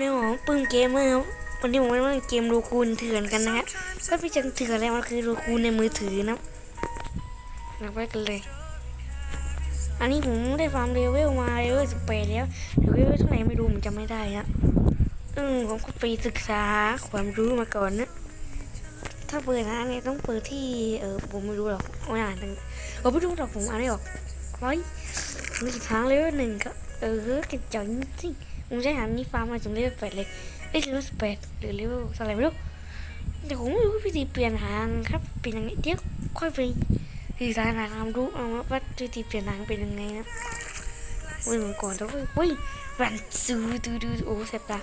ในหมอปื้มเกมเมอร์ครับวันนี้ผมมาเล่นเกมโรคูนเถื่อนกันนะฮะก็พี่จังเถื่อนอะไรมันคือโรคูนในมือถือนะนับไว้กันเลย อันนี้ผมได้ฟาร์มเลเวลมาเลเวลสิบแปดแล้วเลเวลเท่าไหร่ไม่รู้ผมจำไม่ได้ฮะอืมผมก็ไปศึกษาความรู้มาก่อนนะ ถ้าเปิดนะเนี่ยต้องเปิดที่เออผมไม่รู้หรอกไม่อ่านตั้งผมไม่รู้หรอกผมอ่านไม่ออกไว้มีสิบครั้งเลเวลหนึ่งก็เออกระจอกจริง ผมใช้หานี่ฟาร์มมาจนเลเวลแปดเลยเอ้ยเลเวลแปดหรือเลเวลอะไรไม่รู้แต่ผมไม่รู้วิธีเปลี่ยนหางครับเป็นยังไงเดี๋ยวค่อยไปสื่อสาหาความรู้เอาว่าวิธีเปลี่ยนหางเป็นยังไงนะเว้ยเหมือนก่อนแล้วเว้ยเว้ยรันซูดูดูโอ้เสบตา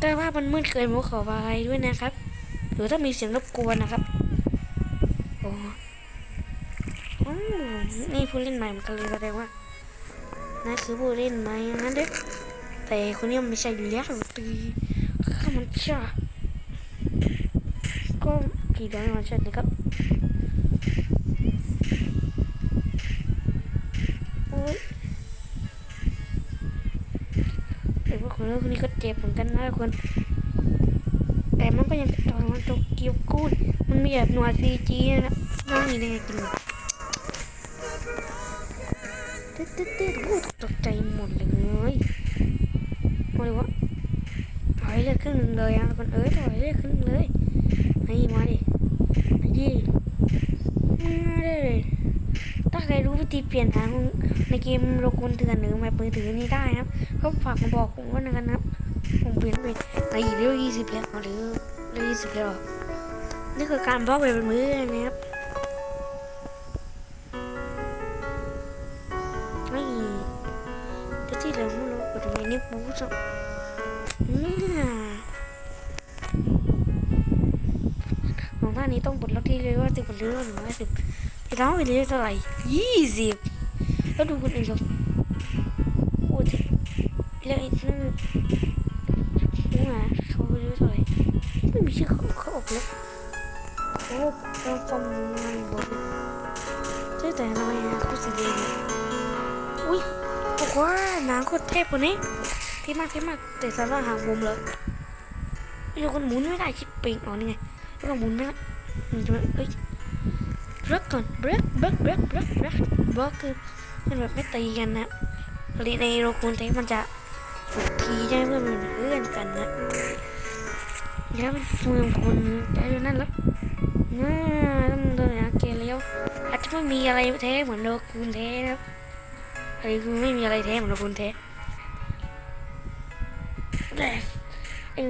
แต่ว่ามันมืดเกินผมขอไปด้วยนะครับ หรือถ้ามีเสียงรบกวนนะครับโอ้อืมนี่ผู้เล่นใหม่มันกันเลยแสดงว่า นั่นคือผู้เล่นไหมงั้นเด็กแต่คนนี้มันไม่ใช่อยู่แล้วตีข้ามันจ้าก็กี่ดอนมันใช่เลยครับโอ้ยแต่ว่าคนคนนี้ก็เจ็บเหมือนกันนะทุกคนแต่มันก็ยังต่อยมันตกเกียวกูดมันมีแบบหนวดซีจีนะน้องนี่ได้ไงกิน ตึ๊ดตึ๊ดตึ๊ดโอ้ตกใจหมดเลยมาเลยวะถอยเลือดครึ่งหนึ่งเลยอะคนเอ้ยถอยเลือดครึ่งหนึ่งเลยนี่มาดิมาดิมาดิถ้าใครรู้วิธีเปลี่ยนทางในเกมโลกุนเถื่อนหรือแบบมือถือนี่ได้นะครับก็ฝากมาบอกผมว่านะครับ ผมเปลี่ยนไปในเรื่องยี่สิบแล้วหรือเรื่องยี่สิบแล้วนี่คือการบล็อกไปเป็นมือนะครับ แต่ที่เราไม่รู้ว่าทำไมนี่ปูสักเนี่ยของท่านี้ต้องปลดล็อกที่เลยว่าสิบหรือว่าหนึ่งร้อยสิบไอ้น้องไปเลยเท่าไหร่ยี่สิบแล้วดูคนอื่นกับโอ้ยแล้วไอ้นั่นนี่มาเขาไปเลยเท่าไหร่ไม่มีชื่อเขาเขาออกเลยโอ้เราฟังมันบนใช่แต่ทำไมเขาสีแดงอุ้ย บอกว่านังโคตรเทพคนนี้เทพมากเทพมากแต่สำหรับหางมุมเลยไม่รู้คนหมุนไม่ได้ชิปปิงอ๋อนี่ไงแล้วก็หมุนไม่ได้มันจะเอ้ยเบรกก่อนเบรกเบรกเบรกเบรกเบรกเบรกคือมันแบบไม่ตีกันนะปกติในโรคูนเทปมันจะฝึกทีใช่ไหมเพื่อนมันเพื่อนกันนะแล้วมันฟืองคนใจนั่นแล้วน่าต้องเดินหาเกลียวอาจจะไม่มีอะไรแท้เหมือนโรคูนเทปนะครับ อันนี้คือไม่มีอะไรแท้เหมือนเราคุณแท้แต่ไอ้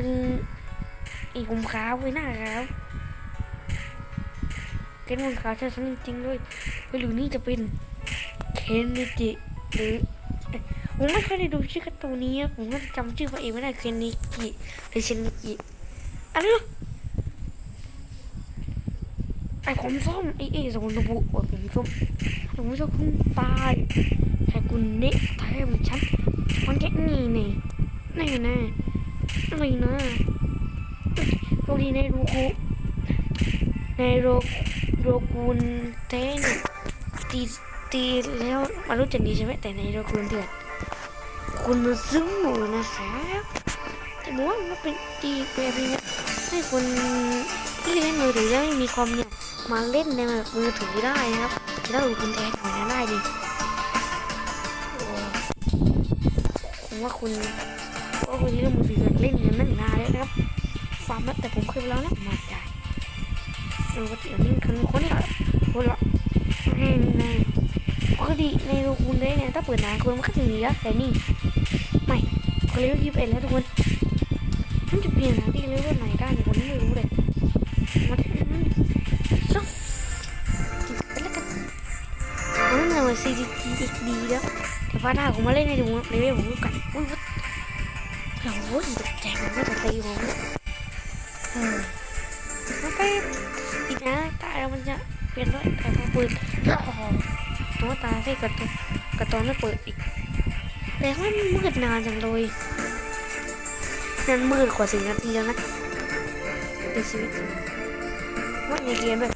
ไอ้ผมขาวไอ้หน้าขาวเกนมันขาวใช่ฉันจริงๆด้วยไม่รู้นี่จะเป็นเคนนิจิหรือเอ้ยผมไม่เคยได้ดูชื่อการ์ตูนนี้อะผมก็จำชื่อพระเอกไม่ได้เคนนิจิหรือเชนนิจิอะไรวะไอ้ผมส้มไอ้ไอ้สมุนบุว่าผมส้มผมส้มเพิ่งตาย แค่คุณเน็กไทยของฉันมันแค่นี้นี่แน่น่อะไรนะโรดีในรูคูในโรโรกูนเทนตีตีแล้วมารู้จักดีใช่ไหมแต่ในโรกูนเถื่อนคุณมาซึ้งหนูนะครับแต่บอกว่ามันเป็นตีแบบนี้ให้คนที่เล่นมือถือแล้วไม่มีคอมเนี่ยมาเล่นในมือถือได้นะครับแล้วโรกูนแทนของนั้นได้ดิ ผมว่าคุณว่าคุณที่เล่นมือถือเล่นเงินนั่งนานแล้วนะครับฟาร์มแต่ผมเคยไปแล้วนะมาได้เออว่าที่นี่คือคนละคนละนี่นะปกติในโลกุนได้เนี่ยถ้าเปิดนานคนมันก็จะหนีแล้วแต่นี่ไม่เขาเรียกยี่สิบเอ็ดแล้วทุกคนมันจะเปลี่ยนนะที่เรียกว่าไหนได้เนี่ยผมไม่รู้เลยมาที่นั่นซัสกินไปแล้วกันอันนั้นเราซีดีอีกดีแล้ว ฟ้าหน้าผมมาเล่นให้ดูเลเวลผมกันอุ้ยวัดโอ้ยตกใจผมไม่จะตีผมเออมันไปอีกนะตายแล้วมันจะเปลี่ยนด้วยแต่พอเปิดตัวตาใส่กระตุกกระตอนไม่เปิดอีกแต่ว่ามันมืดนานจังเลยนั่นมืดกว่าสิบนาทีแล้วนะในชีวิตว่าในเกมแบบ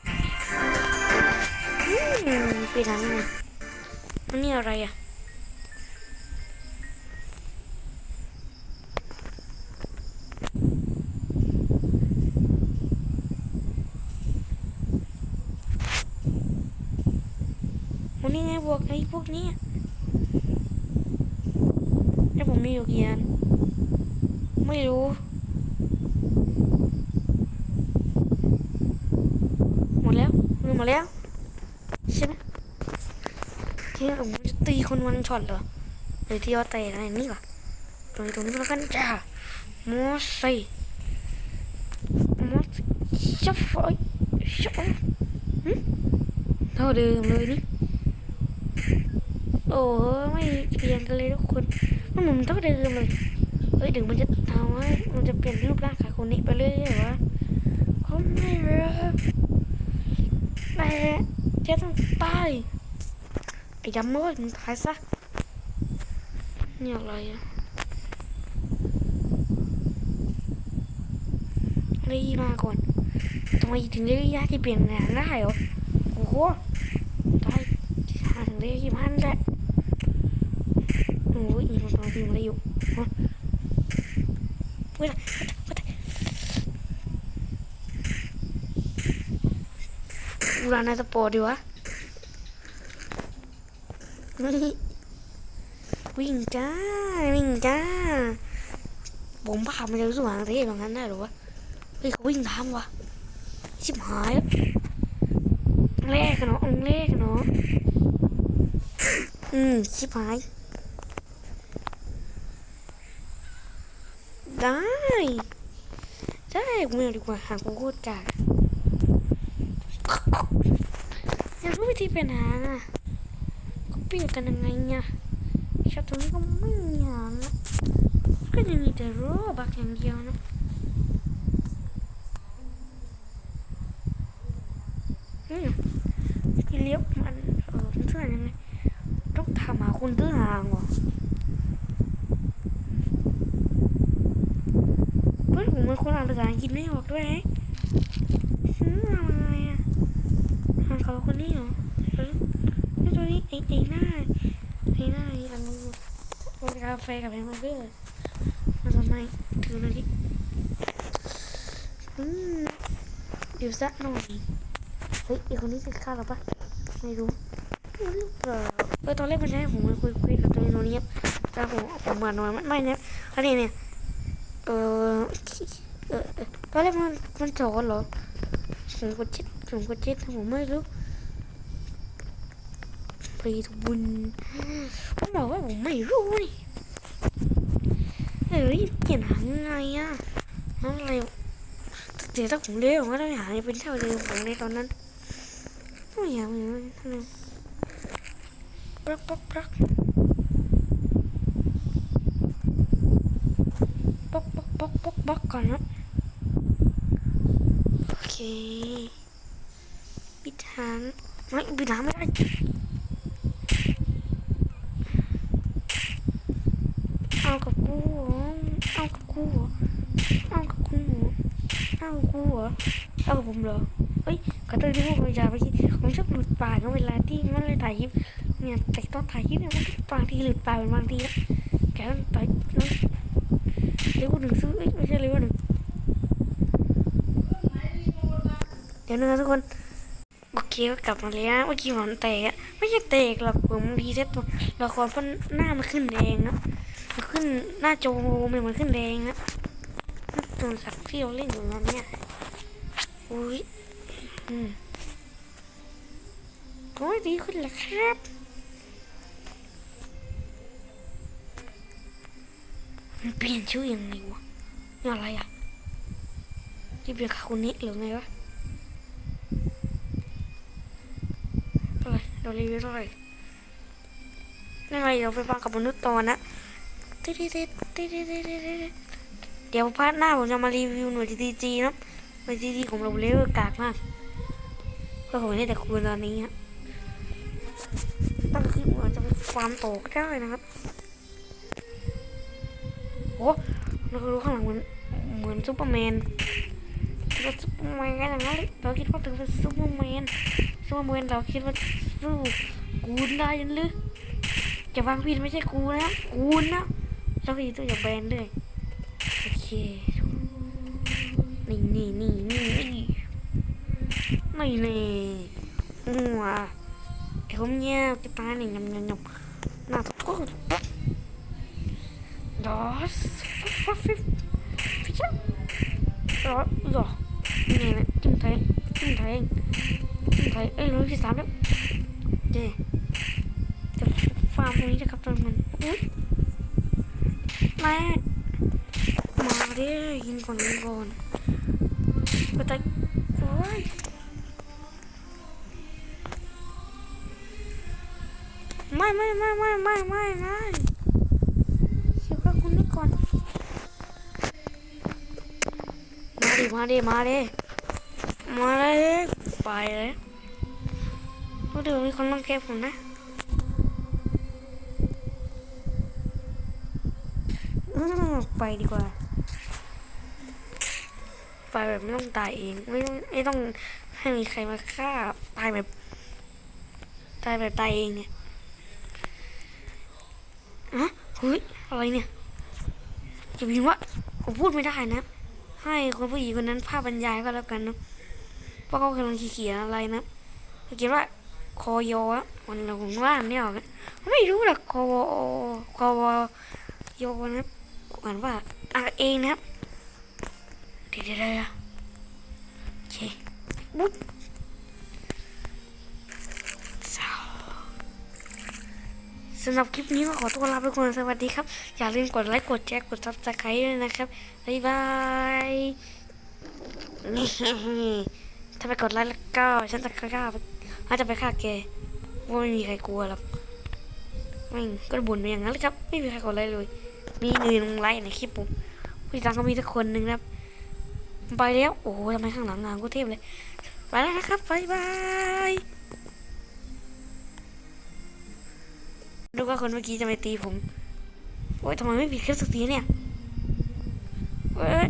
อืมไปทางไหนมันนี่อะไรอะ บวกไอ้พวกนี้ยแล้วผมมีอยู่กี่อันไม่รู้หมดแล้วมือหมดแล้วใช่ไหมที่ผมจะตีคนวันช็อตเหรอหรือที่ว่าเตะอะไรนี่ก่อนตรงนี้ตรงนี้แล้วกันจ้ามอสไซมอสชัฟไฟชัฟหึเท่าเดิมเลยนี่ โอ้ไม่เปลี่ยนกันเลยทุกคนมันเหมือนเท่าเดิมเลยเฮ้ยถึงมันจะทำให้มันจะเปลี่ยนรูปร่างขาคนนี้ไปเรื่อยๆวะเขาไม่รู้แต่เจ๊ต้องตายไอ้ดำเอ้ยมึงตายซะนี่อะไรอะอะไรมาก่อนทำไมถึงได้ยากที่เปลี่ยนงานได้เหรอโอ้โหตายหาถึงได้ยี่พันแหละ โอ้ยมีคนกำลังพิมพ์อะไรอยู่ฮะเว้ยเว้ยกูรานในสปอร์ตดีวะวิ่งจ้า วิ่งจ้าผมพามันจะรู้สึกว่าเท่ตรงนั้นได้หรอวะเฮ้ยเขาวิ่งตามวะชิบหายแล้วแรกเนาะองแรกกันเนาะอืมชิบหาย ได้ ได้กูไม่เอาดีกว่าหากูโคตรกากอยากรู้วิธีเป็นหางอะก็เปลี่ยนกันยังไงเนี่ยชอบตรงนี้ก็ไม่มีหางอะก็ยังมีแต่โรบักอย่างเดียวนะอืมคือเลี้ยวมันเออมันเสื่อยังไงต้องถามหาคนตื้อหางเหรอเฮ้ย ผมเป็นคนอ่านภาษาอังกฤษไม่ออกด้วยไงอืมอะไรอะหาเขาคนนี้เหรอเฮ้ยนี่ตัวนี้ไอ้ไอ้หน้าไอ้หน้าอันนู้นคนกาแฟกับแฮมเบอร์เกอร์มาทำไมถือน่อยดิอืมเดี๋ยวสักหน่อยเฮ้ยไอคนนี้จะฆ่าเราปะไม่รู้หรือเปล่าเออตอนแรกมันใช่ผมมาคุยคุยกับตัวนี้ตัวนี้ครับแต่ผมผมเหมือนมันไม่เนี่ยอันนี้เนี่ย เออเออตอนแรกมันมันสอนเหรอผมกดเช็ดผมกดเช็ดผมไม่รู้ไปทุบุญผมบอกว่าผมไม่รู้นี่เฮ้ยเปลี่ยนหางไงอะอะไรเดี๋ยวถ้าผมเลี้ยวผมก็ต้องหาเป็นเท่าเดิมของในตอนนั้นไม่อยากเหมือนท่านนึงปลักปลักปลักปลักปลักปลักปลั ก่อนนะโอเคปิดทางไม่ปิดทางไม่ได้เอากับกูเหรอเอากับกูเหรอเอากับกูเหรอเอากับกูเหรอเอากับผมเหรอเฮ้ยขอโทษที่พูดคำหยาบไปทีผมชอบหลุดปากนะเวลาที่มันเลยถ่ายคลิปเนี่ยแต่ตอนถ่ายคลิปเนี่ยมันบางทีหลุดปากเป็นบางทีนะแกต้องต่อย ต้องเรียว่าหนึ่งซื้อเอ้ยไม่ใช่เรียว่าหนึ่งเดี๋ยวนึงนะทุกคนโอเคก็กลับมาแล้วเมื่อกี้ผมแตกอะไม่ใช่แตกหรอกผมพีเซตตัวละครเพราะหน้ามันขึ้นแดงนะมันขึ้นหน้าโจโฮมันมันขึ้นแดงนะตัวสักที่เราเล่นอยู่นั้นเนี่ยอุ้ยอืมโอ้ยดีขึ้นแล้วครับ มันเปลี่ยนชื่อยังไงวะนี่อะไรอะที่เปลี่ยนคาคุนิหรือไงวะเท่าไรเรารีวิวเท่าไหร่นี่ไงเราไปฟังกับมนุษย์ตอนนะติดติดติดติดติดเดี๋ยวพาร์ทหน้าผมจะมารีวิวหน่วยทีจีนะหน่วยทีจีของเราเลเวลกากมากก็ผมได้แต่คุยตอนนี้ฮะตั้งคลิปอาจจะไปฟาร์มโตก็ได้นะครับ โอ้เรารู้ข้างหลังเหมือนเหมือนซูเปอร์แมนเราซูเปอร์แมนอย่างนั้นเลยเราคิดว่าถึงเป็นซูเปอร์แมนซูเปอร์แมนเราคิดว่าสู้กูนได้ยันหรือจะฟังผิดไม่ใช่กูนะกูนะแล้วก็อีกตัวอย่าแบนด้วยโอเคนี่นี่นี่นี่นี่ไม่เลยหัวไอ้ผมเงียจะตายหนึ่งยำยำยำหน้าทุก สฟัฟฟิฟฟิชรอหรอนี่นะจิ้มไทยจิ้มไทยจิ้มไทยเอ้ยรู้ที่สามแล้วเจ๊จะ มาดิมาดิมาดิมาเลยไปเลยโอ้เดี๋ยวมีคนรังแกผมนะอืมไปดีกว่าไปแบบไม่ต้องตายเองไม่ต้องไม่ต้องให้มีใครมาฆ่าตายแบบตายแบบตายเองเนี่ยอะเฮ้ยอะไรเนี่ยจะพิมพ์ว่าผมพูดไม่ได้นะ ให้คนผู้หญิงคนนั้นภาพบรรยายก็แล้วกันนะเพราะเขากำลังเขียนอะไรนะเขาเขียนว่าคอยอะมันเราผมว่าไม่ออกไม่รู้หรอกคอวคอวยอนะอ่านว่าอ่านเองนะครับเดี๋ยวเดี๋ยวเดี๋ยวโอเคบุ๊บ สำหรับคลิปนี้ก็ขอตัวลาไปก่อนสวัสดีครับ อย่าลืมกดไลค์กดแชร์กดซับสไครต์ด้วยนะครับ บ๊ายบายถ้าไปกดไลค์แล้วก็ฉันจะฆ่าฉันจะไปฆ่าแกว่าไม่มีใครกลัวหรอกไม่ก็บ่นไปอย่างนั้นเลยครับ ไม่มีใครกดไลค์เลย มีหนึ่งไลค์ในคลิปผมผู้ติดตามก็มีสักคนหนึ่งนะครับไปแล้ว โอ้โหทำไมข้างหลังงานก็เทพเลย ไปแล้วนะครับบ๊ายบาย ว่าคนเมื่อกี้จะไปตีผม โอ้ยทำไมไม่ปิดคลิปสักทีเนี่ยเว้ย